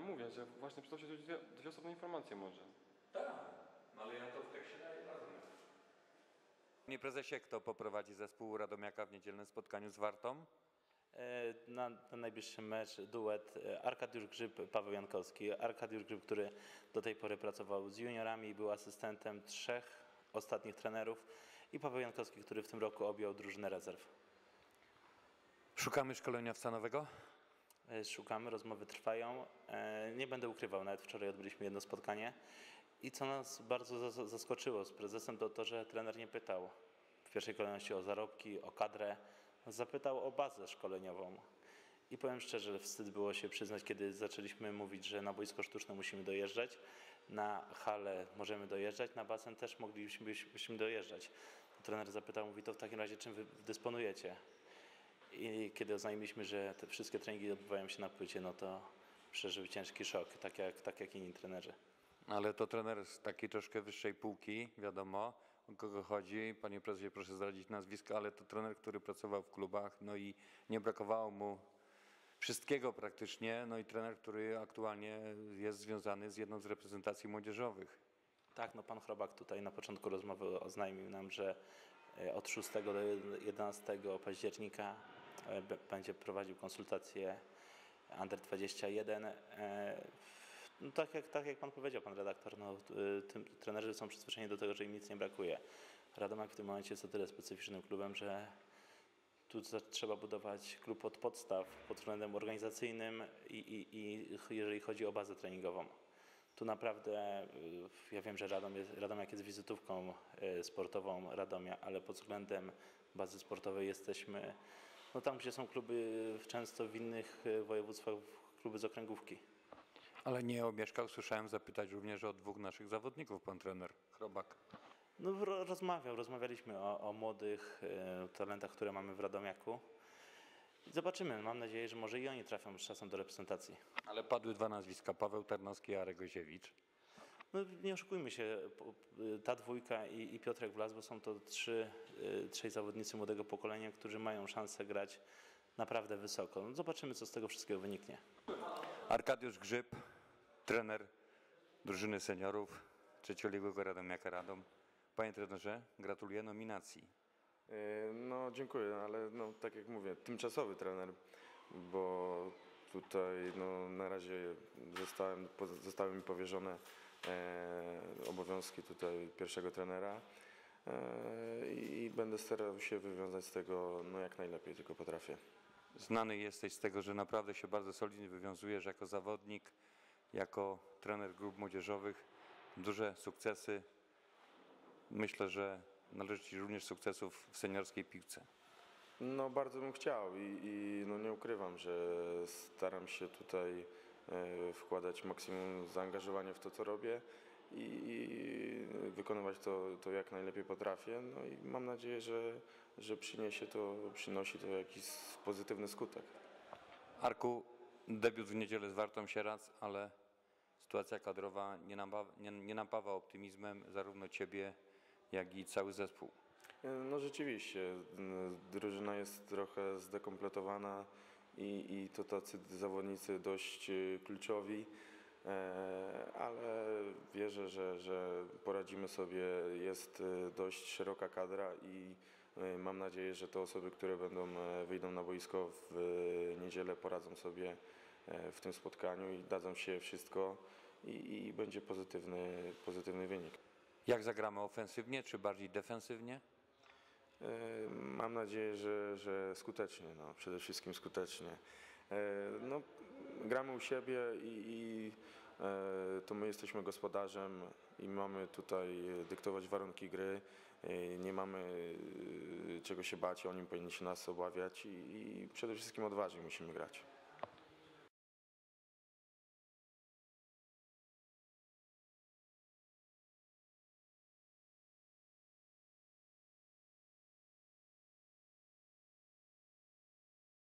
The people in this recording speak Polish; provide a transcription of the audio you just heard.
ja mówię, że właśnie tu dwie, dwie osobne informacje może. Tak, no ale ja to w tekście daję razem. Panie prezesie, kto poprowadzi zespół Radomiaka w niedzielnym spotkaniu z Wartą? E, Na, na najbliższy mecz duet e, Arkadiusz Grzyb, Paweł Jankowski. Arkadiusz Grzyb, który do tej pory pracował z juniorami i był asystentem trzech ostatnich trenerów i Paweł Jankowski, który w tym roku objął drużynę rezerw. Szukamy szkoleniowca nowego? E, Szukamy, rozmowy trwają. E, Nie będę ukrywał, nawet wczoraj odbyliśmy jedno spotkanie i co nas bardzo zas- zaskoczyło z prezesem to to, że trener nie pytał w pierwszej kolejności o zarobki, o kadrę, zapytał o bazę szkoleniową. I powiem szczerze, wstyd było się przyznać, kiedy zaczęliśmy mówić, że na boisko sztuczne musimy dojeżdżać, na halę możemy dojeżdżać, na basen też moglibyśmy byśmy dojeżdżać. Trener zapytał, mówi, to w takim razie czym wy dysponujecie? I kiedy oznajmiliśmy, że te wszystkie treningi odbywają się na płycie, no to przeżył ciężki szok, tak jak, tak jak inni trenerzy. Ale to trener z takiej troszkę wyższej półki, wiadomo o kogo chodzi. Panie prezesie, proszę zdradzić nazwisko, ale to trener, który pracował w klubach, no i nie brakowało mu wszystkiego praktycznie, no i trener, który aktualnie jest związany z jedną z reprezentacji młodzieżowych. Tak, no pan Chrobak tutaj na początku rozmowy oznajmił nam, że e, od 6 do 11 października będzie prowadził konsultacje Under 21. E, No tak, jak, tak jak pan powiedział, pan redaktor, no, e, tym, trenerzy są przyzwyczajeni do tego, że im nic nie brakuje. Radomak w tym momencie jest o tyle specyficznym klubem, że tu trzeba budować klub od podstaw pod względem organizacyjnym i, i, i jeżeli chodzi o bazę treningową. Tu naprawdę, ja wiem, że Radom jest, Radomiak jest wizytówką sportową Radomia, ale pod względem bazy sportowej jesteśmy no tam, gdzie są kluby często w innych y, województwach, kluby z okręgówki. Ale nie omieszkał, słyszałem zapytać również o dwóch naszych zawodników, pan trener Chrobak. No, ro- rozmawiał, rozmawialiśmy o, o młodych y, talentach, które mamy w Radomiaku. Zobaczymy, mam nadzieję, że może i oni trafią z czasem do reprezentacji. Ale padły dwa nazwiska, Paweł Tarnowski i Arek Goziewicz. No, nie oszukujmy się, ta dwójka i, i Piotrek Wlas, bo są to trzy, y, trzej zawodnicy młodego pokolenia, którzy mają szansę grać naprawdę wysoko. No, zobaczymy, co z tego wszystkiego wyniknie. Arkadiusz Grzyb, trener drużyny seniorów trzecioligowego Radomiaka Radom. Panie trenerze, gratuluję nominacji. Yy, No dziękuję, ale no, tak jak mówię, tymczasowy trener, bo tutaj no, na razie zostałem, zostały mi powierzone e, obowiązki tutaj pierwszego trenera e, i będę starał się wywiązać z tego no, jak najlepiej tylko potrafię. Znany jesteś z tego, że naprawdę się bardzo solidnie wywiązujesz jako zawodnik, jako trener grup młodzieżowych. Duże sukcesy. Myślę, że należy Ci również sukcesów w seniorskiej piłce. No bardzo bym chciał i, i no nie ukrywam, że staram się tutaj e, wkładać maksimum zaangażowania w to, co robię i, wykonywać to, to jak najlepiej potrafię. No i mam nadzieję, że, że przyniesie to, przynosi to jakiś pozytywny skutek. Arku, debiut w niedzielę z Wartą Sieradz, ale sytuacja kadrowa nie napawa, nie, nie napawa optymizmem zarówno Ciebie, jak i cały zespół. No rzeczywiście, drużyna jest trochę zdekompletowana i, i to tacy zawodnicy dość e, kluczowi, e, ale wierzę, że, że poradzimy sobie. Jest e, dość szeroka kadra i e, mam nadzieję, że te osoby, które będą e, wyjdą na boisko w niedzielę poradzą sobie e, w tym spotkaniu i dadzą się wszystko i, i będzie pozytywny, pozytywny wynik. Jak zagramy ofensywnie, czy bardziej defensywnie? Mam nadzieję, że, że skutecznie, no, przede wszystkim skutecznie. E, No, gramy u siebie i, i e, to my jesteśmy gospodarzem i mamy tutaj dyktować warunki gry. E, Nie mamy czego się bać, oni powinni się nas obawiać i, i przede wszystkim odważnie musimy grać.